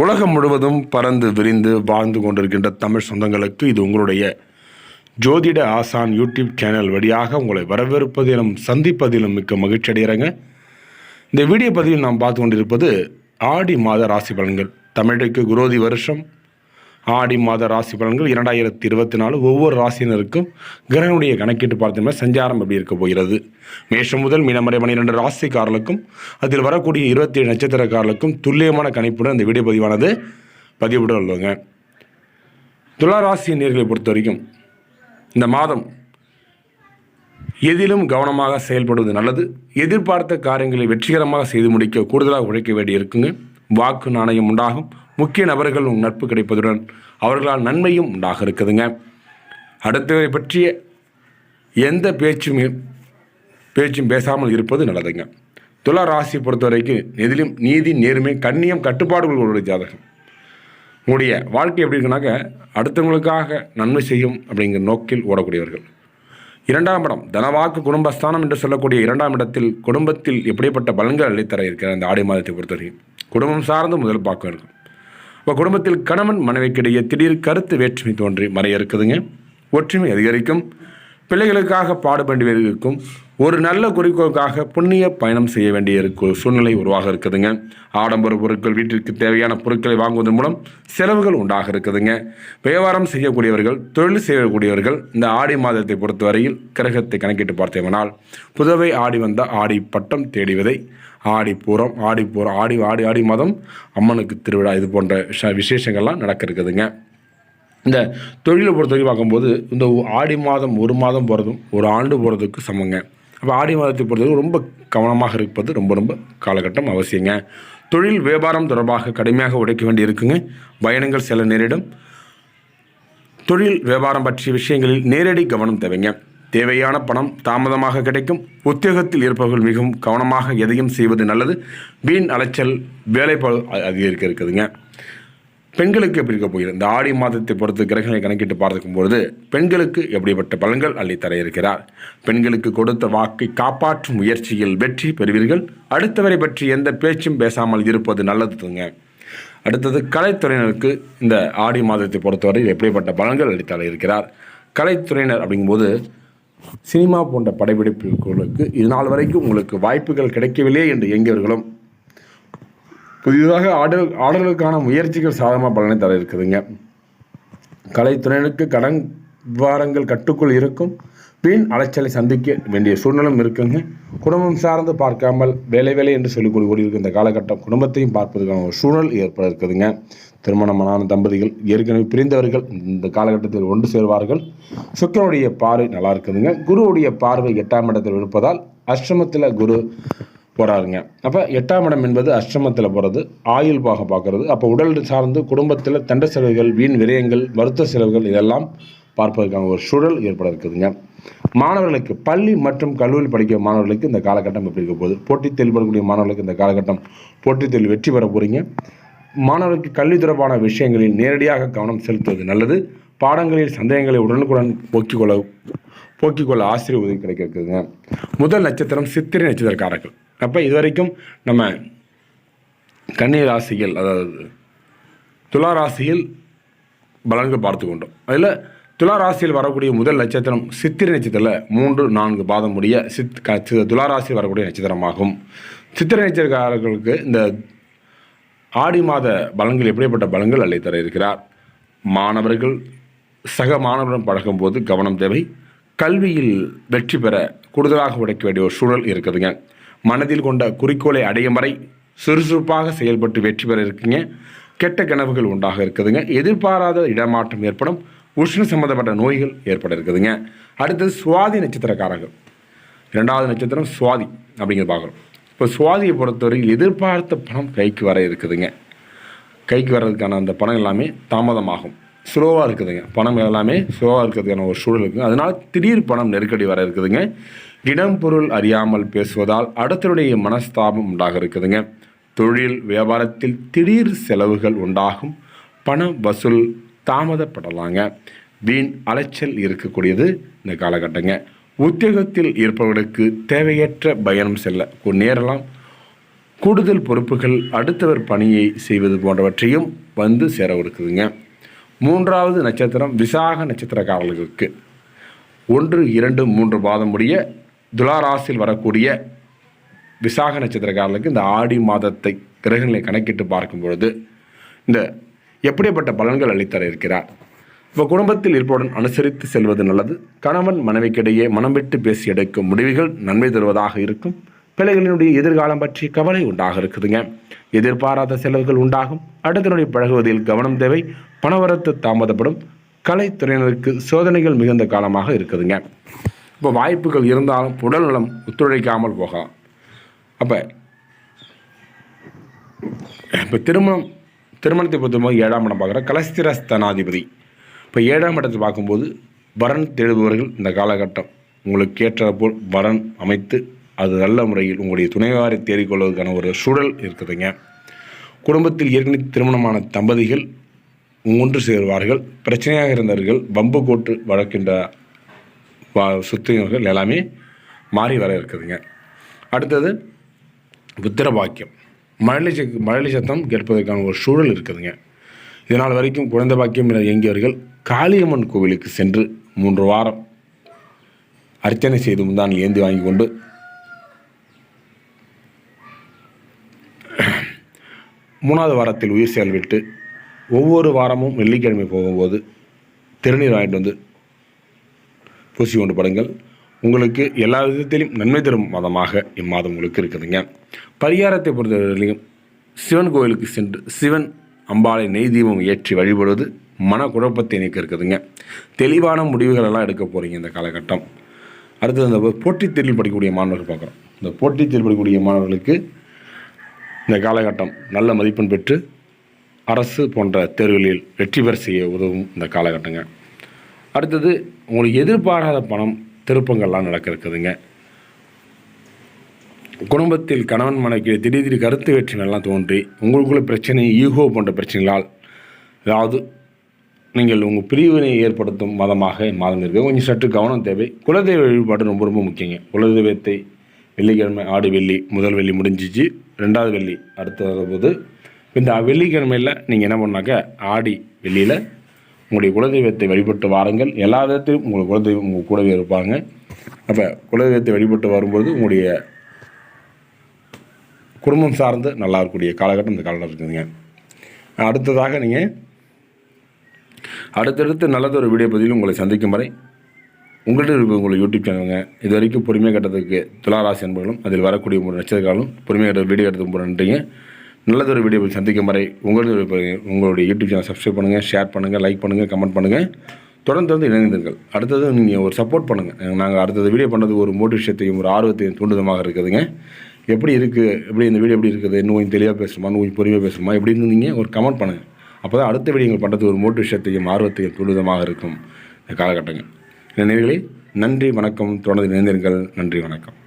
உலகம் முழுவதும் பறந்து விரிந்து வாழ்ந்து கொண்டிருக்கின்ற தமிழ் சொந்தங்களுக்கு இது உங்களுடைய ஜோதிட ஆசான் யூடியூப் சேனல் வழியாக உங்களை வரவேற்பதிலும் சந்திப்பதிலும் மிக்க மகிழ்ச்சி அடைகிறேங்க. இந்த வீடியோ பதிவில் நாம் பார்த்து கொண்டிருப்பது ஆடி மாத ராசி பலன்கள். தமிழுக்கு குரோதி வருஷம் ஆடி மாத ராசி பலன்கள் இரண்டாயிரத்தி இருபத்தி நாலு ஒவ்வொரு ராசியினருக்கும் கிரகனுடைய கணக்கீட்டு பார்த்தோம்னா சஞ்சாரம் எப்படி இருக்க போகிறது? மேஷம் முதல் மீனமரை பன்னிரெண்டு ராசிக்காரர்களுக்கும் அதில் வரக்கூடிய இருபத்தி ஏழு நட்சத்திரக்காரர்களுக்கும் துல்லியமான கணிப்புடன் இந்த வீடியோ பதிவானது பதிவிட உள்ளவங்க துலா ராசி நேர்களை பொறுத்த வரைக்கும் இந்த மாதம் எதிலும் கவனமாக செயல்படுவது நல்லது. எதிர்பார்த்த காரியங்களை வெற்றிகரமாக செய்து முடிக்க கூடுதலாக உழைக்க வேண்டியிருக்குங்க. வாக்கு நாணயம் உண்டாகும். முக்கிய நபர்கள் உங்கள் நட்பு கிடைப்பதுடன் அவர்களால் நன்மையும் உண்டாக இருக்குதுங்க அடுத்தவரை பற்றிய எந்த பேச்சும் பேச்சும் பேசாமல் இருப்பது நல்லதுங்க. துலா ராசி பொறுத்த வரைக்கும் எதிலும் நீதி நேர்மை கண்ணியம் கட்டுப்பாடுகள் உள்ள ஜாதகம். உங்களுடைய வாழ்க்கை எப்படி இருக்குனாக்க அடுத்தவங்களுக்காக நன்மை செய்யும் அப்படிங்கிற நோக்கில் ஓடக்கூடியவர்கள். இரண்டாம் இடம் தனவாக்கு குடும்பஸ்தானம் என்று சொல்லக்கூடிய இரண்டாம் இடத்தில் குடும்பத்தில் எப்படிப்பட்ட பலன்கள் அளித்தர இருக்கிற இந்த ஆடி மாதத்தை பொறுத்தவரைக்கும் குடும்பம் சார்ந்து முதல் பார்க்க இருக்கும் இப்போ குடும்பத்தில் கணவன் மனைவிக்கிடையே திடீர் கருத்து வேற்றுமை தோன்றி மறைய இருக்குதுங்க ஒற்றுமை அதிகரிக்கும். பிள்ளைகளுக்காக பாடுபண்டி இருக்கும் ஒரு நல்ல குறிக்கோளுக்காக புண்ணிய பயணம் செய்ய வேண்டிய இருக்கு சூழ்நிலை உருவாக இருக்குதுங்க. ஆடம்பர பொருட்கள் வீட்டிற்கு தேவையான பொருட்களை வாங்குவதன் மூலம் செலவுகள் உண்டாக இருக்குதுங்க. வியாபாரம் செய்யக்கூடியவர்கள் தொழில் செய்யக்கூடியவர்கள் இந்த ஆடி மாதத்தை பொறுத்தவரையில் கிரகத்தை கணக்கிட்டு பார்த்தோம்னால் புதவை ஆடி வந்த ஆடி பட்டம் தேடிவதை ஆடி பூரம் ஆடி பூரம் ஆடி ஆடி ஆடி மாதம் அம்மனுக்கு திருவிழா இது போன்ற விசேஷங்கள்லாம் நடக்க இருக்குதுங்க. இந்த தொழிலை பொறுத்தவரைக்கும் பார்க்கும்போது இந்த ஆடி மாதம் ஒரு மாதம் போகிறதும் ஒரு ஆண்டு போகிறதுக்கு சமங்க. அப்போ ஆடி மாதத்தை பொறுத்தவரைக்கும் ரொம்ப கவனமாக இருப்பது ரொம்ப ரொம்ப காலகட்டம் அவசியங்க. தொழில் வியாபாரம் தொடர்பாக கடுமையாக உடைக்க வேண்டி இருக்குங்க பயணங்கள் சில நேரிடும். தொழில் வியாபாரம் பற்றிய விஷயங்களில் நேரடி கவனம் தேவைங்க. தேவையான பணம் தாமதமாக கிடைக்கும். உத்தியோகத்தில் இருப்பவர்கள் மிகவும் கவனமாக எதையும் செய்வது நல்லது. வீண் அலைச்சல் வேலைப்பாடு அதிகரிக்க இருக்குதுங்க. பெண்களுக்கு எப்படி இருக்க போகிறது? இந்த ஆடி மாதத்தை பொறுத்து கிரகங்களை கணக்கிட்டு பார்த்துக்கும் பொழுது பெண்களுக்கு எப்படிப்பட்ட பலன்கள் அள்ளித்தர இருக்கிறார்? பெண்களுக்கு கொடுத்த வாக்கை காப்பாற்றும் முயற்சியில் வெற்றி பெறுவீர்கள். அடுத்தவரை பற்றி எந்த பேச்சும் பேசாமல் இருப்பது நல்லதுங்க அடுத்தது கலைத்துறையினருக்கு இந்த ஆடி மாதத்தை பொறுத்தவரை எப்படிப்பட்ட பலன்கள் அளித்தர இருக்கிறார்? கலைத்துறையினர் அப்படிங்கும்போது சினிமா போன்ற படப்பிடிப்புகளுக்கு இது நாள் வரைக்கும் உங்களுக்கு வாய்ப்புகள் கிடைக்கவில்லை என்று இயங்கியவர்களும் புதிதாக ஆடல் ஆடலுக்கான முயற்சிகள் சாதகமாக பலனை தர இருக்குதுங்க. கலைத்துறையினருக்கு கடன் விவகாரங்கள் கட்டுக்குள் இருக்கும். பின் அலைச்சலை சந்திக்க வேண்டிய சூழ்நிலும் இருக்குங்க. குடும்பம் சார்ந்து பார்க்காமல் வேலை வேலை என்று சொல்லிக் கூடியிருக்க இந்த காலகட்டம் குடும்பத்தையும் பார்ப்பதற்கான ஒரு சூழல் ஏற்பட இருக்குதுங்க. திருமணமான தம்பதிகள் ஏற்கனவே பிரிந்தவர்கள் இந்த காலகட்டத்தில் ஒன்று சேர்வார்கள். சுக்கரனுடைய பார்வை நல்லா இருக்குதுங்க. குருவுடைய பார்வை எட்டாம் இடத்தில் இருப்பதால் அஷ்டமத்தில் குரு போகிறாருங்க அப்போ எட்டாம் இடம் என்பது அஷ்டமத்தில் போகிறது ஆயுள் பாக பார்க்கறது. அப்போ உடல் சார்ந்து குடும்பத்தில் தண்ட செலவுகள் வீண் விரயங்கள் மருத்துவ செலவுகள் இதெல்லாம் பார்ப்பதற்கான ஒரு சூழல் ஏற்பட இருக்குதுங்க. மாணவர்களுக்கு பள்ளி மற்றும் கல்லூரி படிக்கிற மாணவர்களுக்கு இந்த காலகட்டம் எப்படி இருக்க போகுது? போட்டித் தேர்வு பெறக்கூடிய மாணவர்களுக்கு இந்த காலகட்டம் போட்டித் தேர்வு வெற்றி பெற போகிறீங்க மாணவர்களுக்கு கல்வி தொடர்பான விஷயங்களில் நேரடியாக கவனம் செலுத்துவது நல்லது. பாடங்களில் சந்தேகங்களை உடனுக்குடன் போக்கிக்கொள்ள கொள்ள கொள்ள ஆசிரியர் உதவி கிடைக்கிறதுங்க முதல் நட்சத்திரம் சித்திரை நட்சத்திரக்காரர்கள். அப்போ இதுவரைக்கும் நம்ம கன்னி ராசிகள் அதாவது துலா ராசியில் பலன்கள் பார்த்து கொண்டோம். அதில் துலா ராசியில் வரக்கூடிய முதல் நட்சத்திரம் சித்திரை நட்சத்திரத்தில் மூன்று நான்கு பாதம் முடிய சித் க- துலா ராசியில் வரக்கூடிய நட்சத்திரமாகும். சித்திரை நட்சத்திரக்காரர்களுக்கு இந்த ஆடி மாத பலன்கள் எப்படிப்பட்ட பலன்கள் அள்ளித்தர இருக்கிறார்? மாணவர்கள் சக மாணவருடன் பழகும்போது கவனம் தேவை. கல்வியில் வெற்றி பெற கூடுதலாக உடைக்க வேண்டிய ஒரு சூழல் இருக்குதுங்க. மனதில் கொண்ட குறிக்கோளை அடையும் வரை சுறுசுறுப்பாக செயல்பட்டு வெற்றி பெற இருக்குங்க. கெட்ட கனவுகள் உண்டாக இருக்குதுங்க. எதிர்பாராத இடமாற்றம் ஏற்படும். உஷ்ண சம்பந்தப்பட்ட நோய்கள் ஏற்பட இருக்குதுங்க. அடுத்தது சுவாதி நட்சத்திரக்காரர்கள். இரண்டாவது நட்சத்திரம் சுவாதி அப்படிங்கிற பார்க்குறோம். இப்போ சுவாதியை பொறுத்தவரையில் எதிர்பார்த்த பணம் கைக்கு வர இருக்குதுங்க. கைக்கு வர்றதுக்கான அந்த பணம் எல்லாமே தாமதமாகும். ஸ்லோவாக இருக்குதுங்க. பணம் எல்லாமே ஸ்லோவாக இருக்கிறதுக்கான ஒரு சூழல் இருக்குது. அதனால் திடீர் பணம் நெருக்கடி வர இருக்குதுங்க. இடம் பொருள் அறியாமல் பேசுவதால் அடுத்தருடைய மனஸ்தாபம் உண்டாக இருக்குதுங்க தொழில் வியாபாரத்தில் திடீர் செலவுகள் உண்டாகும். பண வசூல் தாமதப்படலாங்க. வீண் அலைச்சல் இருக்கக்கூடியது இந்த காலகட்டங்க. உத்தியோகத்தில் இருப்பவர்களுக்கு தேவையற்ற பயணம் செல்ல நேரலாம். கூடுதல் பொறுப்புகள் அடுத்தவர் பணியை செய்வது போன்றவற்றையும் வந்து சேர இருக்குதுங்க மூன்றாவது நட்சத்திரம் விசாக நட்சத்திரக்காரர்களுக்கு. ஒன்று இரண்டு மூன்று பாதம் முடிய துளாராசியில் வரக்கூடிய விசாக நட்சத்திரக்காரர்களுக்கு இந்த ஆடி மாதத்தை கிரகங்களை கணக்கிட்டு பார்க்கும் பொழுது இந்த எப்படிப்பட்ட பலன்கள் அளித்தர இருக்கிறார்? இப்போ குடும்பத்தில் இருப்பவுடன் அனுசரித்து செல்வது நல்லது. கணவன் மனைவிக்கிடையே மனம் விட்டு பேசி எடுக்கும் முடிவுகள் நன்மை தருவதாக இருக்கும். பிள்ளைகளினுடைய எதிர்காலம் பற்றி கவலை உண்டாக இருக்குதுங்க. எதிர்பாராத செலவுகள் உண்டாகும். அடுத்தனுடைய பழகுவதில் கவனம் தேவை. பணவரத்து தாமதப்படும். கலைத்துறையினருக்கு சோதனைகள் மிகுந்த காலமாக இருக்குதுங்க. இப்போ வாய்ப்புகள் இருந்தாலும் உடல்நலம் ஒத்துழைக்காமல் போகலாம். அப்போ இப்போ திருமணம் திருமணத்தை பொறுத்தவரை ஏழாம் இடம் பார்க்குற கலஸ்திரஸ்தனாதிபதி. இப்போ ஏழாம் இடத்தை பார்க்கும்போது வரன் தேடுபவர்கள் இந்த காலகட்டம். உங்களுக்கு ஏற்ற போல் வரன் அமைத்து அது நல்ல முறையில் உங்களுடைய துணைவாரை தேடிக்கொள்வதற்கான ஒரு சூழல் இருக்குதுங்க. குடும்பத்தில் ஏற்கனவே திருமணமான தம்பதிகள் ஒன்று சேருவார்கள். பிரச்சனையாக இருந்தவர்கள் பம்பு கோட்டு வழக்கின்ற வா- எல்லாமே மாறி வர இருக்குதுங்க. அடுத்தது புத்திர பாக்கியம் மழலை சக் மழலை சத்தம் கேட்பதற்கான ஒரு சூழல் இருக்குதுங்க. இதனால் வரைக்கும் குழந்தை பாக்கியம் இயங்கியவர்கள் காளியம்மன் கோவிலுக்கு சென்று மூன்று வாரம் அர்ச்சனை செய்து முந்தான் ஏந்தி வாங்கி கொண்டு மூணாவது வாரத்தில் உயிர் செயல் விட்டு ஒவ்வொரு வாரமும் வெள்ளிக்கிழமை போகும்போது திருநீர் வாங்கிட்டு வந்து பூசி கொண்டு படுங்கள். உங்களுக்கு எல்லா விதத்திலும் நன்மை தரும் மாதமாக இம்மாதம் உங்களுக்கு இருக்குதுங்க. பரிகாரத்தை பொறுத்தவரையிலையும் சிவன் கோயிலுக்கு சென்று சிவன் அம்பாளை நெய் தீபம் ஏற்றி வழிபடுவது மன குழப்பத்தை நீக்க இருக்குதுங்க. தெளிவான முடிவுகள் எல்லாம் எடுக்க போகிறீங்க இந்த காலகட்டம். அடுத்தது இந்த போட்டித் தேர்வில் படிக்கக்கூடிய மாணவர்கள் பார்க்குறோம். இந்த போட்டித் தேர்வு படிக்கக்கூடிய மாணவர்களுக்கு இந்த காலகட்டம் நல்ல மதிப்பெண் பெற்று அரசு போன்ற தேர்வுகளில் வெற்றி பெற செய்ய உதவும் இந்த காலகட்டங்க. அடுத்தது உங்களுக்கு எதிர்பாராத பணம் திருப்பங்கள்லாம் நடக்க இருக்குதுங்க குடும்பத்தில் கணவன் மனைக்கு திடீர் திடீர் கருத்து வேற்றுமையெல்லாம் தோன்றி உங்களுக்குள்ள பிரச்சனை ஈகோ போன்ற பிரச்சனைகளால் அதாவது நீங்கள் உங்கள் பிரிவினை ஏற்படுத்தும் மதமாக மாதம் இருக்குது கொஞ்சம் சற்று கவனம் தேவை. குலதெய்வ வழிபாடு ரொம்ப ரொம்ப முக்கியங்க. குலதெய்வத்தை வெள்ளிக்கிழமை ஆடி வெள்ளி முதல் வெள்ளி முடிஞ்சிச்சு. ரெண்டாவது வெள்ளி அடுத்த போது இந்த வெள்ளிக்கிழமையில் நீங்கள் என்ன பண்ணாக்க ஆடி வெள்ளியில் உங்களுடைய குலதெய்வத்தை வழிபட்டு வாருங்கள். எல்லா விதத்திலும் உங்கள் குலதெய்வம் உங்கள் கூடவே இருப்பாங்க. அப்போ குலதெய்வத்தை வழிபட்டு வரும்போது உங்களுடைய குடும்பம் சார்ந்து நல்லா இருக்கக்கூடிய காலகட்டம் இந்த காலகட்டம் இருக்குதுங்க. அடுத்ததாக நீங்கள் அடுத்தடுத்து நல்லதொரு வீடியோ பதிவில் உங்களை சந்திக்கும் வரை உங்கள்கிட்ட இருக்க உங்களை யூடியூப் சேனலுங்க. இது வரைக்கும் பொறுமையாக கட்டத்துக்கு துளாராசி என்பர்களும் அதில் வரக்கூடிய ஒரு நட்சத்திரங்களும் பொறுமையாக கட்ட வீடியோ எடுத்து நன்றிங்க. நல்லதொரு வீடியோவில் சந்திக்கும் வரை உங்களது உங்களுடைய யூடியூப் சேனல் சப்ஸ்கிரைப் பண்ணுங்கள் ஷேர் பண்ணுங்கள் லைக் பண்ணுங்கள் கமெண்ட் பண்ணுங்கள் தொடர்ந்து வந்து இணைந்திருங்கள். அடுத்தது நீங்கள் ஒரு சப்போர்ட் பண்ணுங்கள் நாங்கள் அடுத்தது வீடியோ பண்ணுறது ஒரு மோட்டிவேஷத்தையும் ஒரு ஆர்வத்தையும் தூண்டுதமாக இருக்குதுங்க. எப்படி இருக்குது எப்படி இந்த வீடியோ எப்படி இருக்குது? இன்னும் கொஞ்சம் தெளிவாக பேசுமா? இன்னும் கொஞ்சம் பொறுமையாக பேசுமா? எப்படி இருந்தீங்க? ஒரு கமெண்ட் பண்ணுங்கள் அப்போ தான் அடுத்த வீடியோங்கள் பண்ணுறது ஒரு மோட்டிவேஷத்தையும் ஆர்வத்தையும் தூண்டுதமாக இருக்கும். இந்த காலகட்டங்கள். இந்த நேர்களே நன்றி வணக்கம். தொடர்ந்து இணைந்திருங்கள். நன்றி வணக்கம்.